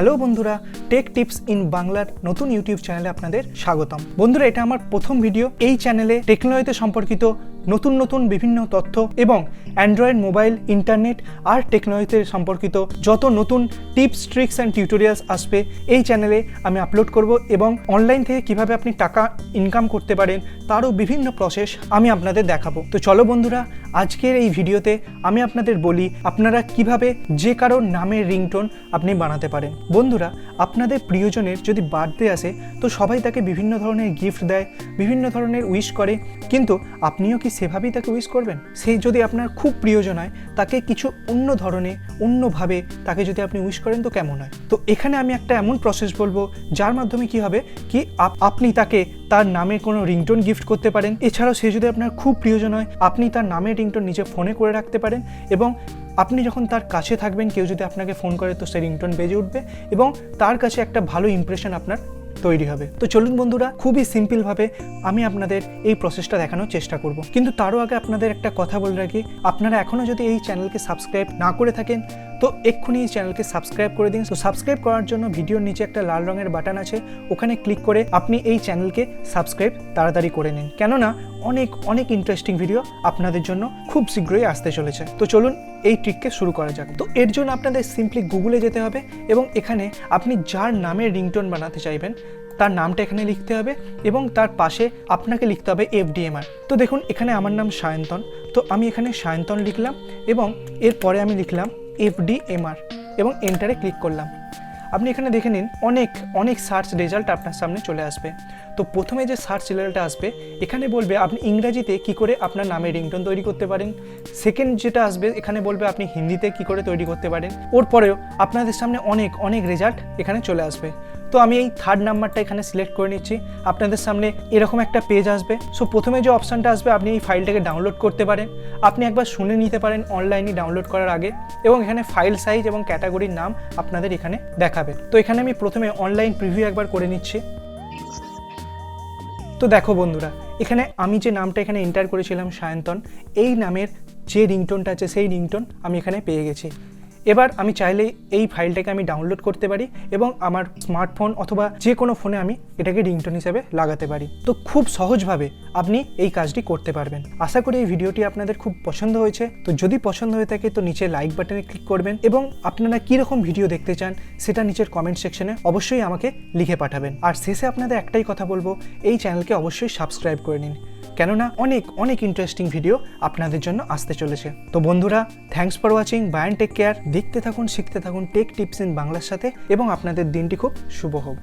Hello বন্ধুরা take tips in বাংলার নতুন ইউটিউব চ্যানেলে আপনাদের স্বাগতম। বন্ধুরা, এটা আমার প্রথম ভিডিও এই চ্যানেলে টেকনোলজিতে সম্পর্কিত নতুন নতুন বিভিন্ন তথ্য এবং অ্যান্ড্রয়েড মোবাইল, ইন্টারনেট আর টেকনোলজিতে সম্পর্কিত যত নতুন টিপস, ট্রিক্স অ্যান্ড টিউটোরিয়ালস আসবে, এই চ্যানেলে আমি আপলোড করব এবং অনলাইন থেকে কীভাবে আপনি টাকা ইনকাম করতে পারেন, তারও বিভিন্ন প্রসেস আমি আপনাদের দেখাবো। তো চলো বন্ধুরা, আজকের এই ভিডিওতে আমি আপনাদের বলি আপনারা কীভাবে যে কারোর নামের রিংটোন আপনি বানাতে পারেন। বন্ধুরা, আপনাদের প্রিয়জনের যদি বার্থডে আসে, তো সবাই তাকে বিভিন্ন ধরনের গিফট দেয়, বিভিন্ন ধরনের উইশ করে, কিন্তু আপনিও কি সেভাবেই তাকে উইশ করবেন? সেই যদি আপনার খুব প্রিয়জন হয়, তাকে কিছু অন্য ধরনের, অন্যভাবে তাকে যদি আপনি উইশ করেন, তো কেমন হয়? তো এখানে আমি একটা এমন প্রসেস বলব, যার মাধ্যমে কি হবে কি আপ- আপনি তাকে তার নামে কোনো রিংটোন গিফট করতে পারেন। এছাড়াও সে যদি আপনার খুব প্রিয়জন হয়, আপনি তার নামের রিংটোন নিজে ফোনে করে রাখতে পারেন এবং আপনি যখন তার কাছে থাকবেন, কেউ যদি আপনাকে ফোন করে, তো সে রিংটোন বেজে উঠবে এবং তার কাছে একটা ভালো ইমপ্রেশন আপনার তৈরি হবে। তো চলুন বন্ধুরা, খুবই সিম্পলভাবে আমি আপনাদের এই প্রসেসটা দেখানোর চেষ্টা করব। কিন্তু তারও আগে আপনাদের একটা কথা বলে রাখি, আপনারা এখনও যদি এই চ্যানেলকে সাবস্ক্রাইব না করে থাকেন তো এক্ষুনি এই চ্যানেলকে সাবস্ক্রাইব করে দিন। তো সাবস্ক্রাইব করার জন্য ভিডিওর নিচে একটা লাল রঙের বাটন আছে, ওখানে ক্লিক করে আপনি এই চ্যানেলকে সাবস্ক্রাইব তাড়াতাড়ি করে নিন। কেননা অনেক অনেক ইন্টারেস্টিং ভিডিও আপনাদের জন্য খুব শীঘ্রই আসতে চলেছে। তো চলুন এই ট্রিককে শুরু করা যাক। তো এর জন্য আপনাদের সিম্পলি গুগলে যেতে হবে এবং এখানে আপনি যার নামে রিংটোন বানাতে চাইবেন, তার নামটা এখানে লিখতে হবে এবং তার পাশে আপনাকে লিখতে হবে এফডিএমআর তো দেখুন, এখানে আমার নাম সায়ন্তন। তো আমি এখানে সায়ন্তন লিখলাম এবং এরপরে আমি লিখলাম এফডিএমআর এবং এন্টারে ক্লিক করলাম। আপনি এখানে দেখে নিন, অনেক অনেক সার্চ রেজাল্ট আপনার সামনে চলে আসবে। তো প্রথমে যে সার্চ রেজাল্টটা আসবে, এখানে বলবে আপনি ইংরাজিতে কি করে আপনার নামে রিংটোন তৈরি করতে পারেন। সেকেন্ড যেটা আসবে, এখানে বলবে আপনি হিন্দিতে কি করে তৈরি করতে পারেন। ওর পরেও আপনাদের সামনে অনেক অনেক রেজাল্ট এখানে চলে আসবে। তো আমি এই থার্ড নাম্বারটা এখানে সিলেক্ট করে নিচ্ছি। আপনাদের সামনে এরকম একটা পেজ আসবে। সো প্রথমে যে অপশানটা আসবে, আপনি এই ফাইলটাকে ডাউনলোড করতে পারেন। আপনি একবার শুনে নিতে পারেন অনলাইনে ডাউনলোড করার আগে। এবং এখানে ফাইল সাইজ এবং ক্যাটাগরির নাম আপনাদের এখানে দেখাবে। তো এখানে আমি প্রথমে অনলাইন প্রিভিউ একবার করে নিচ্ছি। তো দেখো বন্ধুরা, এখানে আমি যে নামটা এখানে এন্টার করেছিলাম সায়ন্তন, এই নামের যে রিংটোনটা আছে, সেই রিংটোন আমি এখানে পেয়ে গেছি। এবার আমি চাইলে এই ফাইলটাকে আমি ডাউনলোড করতে পারি এবং আমার স্মার্টফোন অথবা যে কোনো ফোনে আমি এটাকে রিংটোন হিসেবে লাগাতে পারি। তো খুব সহজভাবে আপনি এই কাজটি করতে পারবেন। আশা করি এই ভিডিওটি আপনাদের খুব পছন্দ হয়েছে। তো যদি পছন্দ হয়ে থাকে, তো নিচে লাইক বাটনে ক্লিক করবেন এবং আপনারা কীরকম ভিডিও দেখতে চান, সেটা নিচের কমেন্ট সেকশনে অবশ্যই আমাকে লিখে পাঠাবেন। আর শেষে আপনাদের একটাই কথা বলব, এই চ্যানেলকে অবশ্যই সাবস্ক্রাইব করে নিন। কেননা অনেক অনেক ইন্টারেস্টিং ভিডিও আপনাদের জন্য আসতে চলেছে। তো বন্ধুরা thanks for watching bye take care দেখতে থাকুন, শিখতে থাকুন টেক টিপস ইন বাংলার সাথে এবং আপনাদের দিনটি খুব শুভ হোক।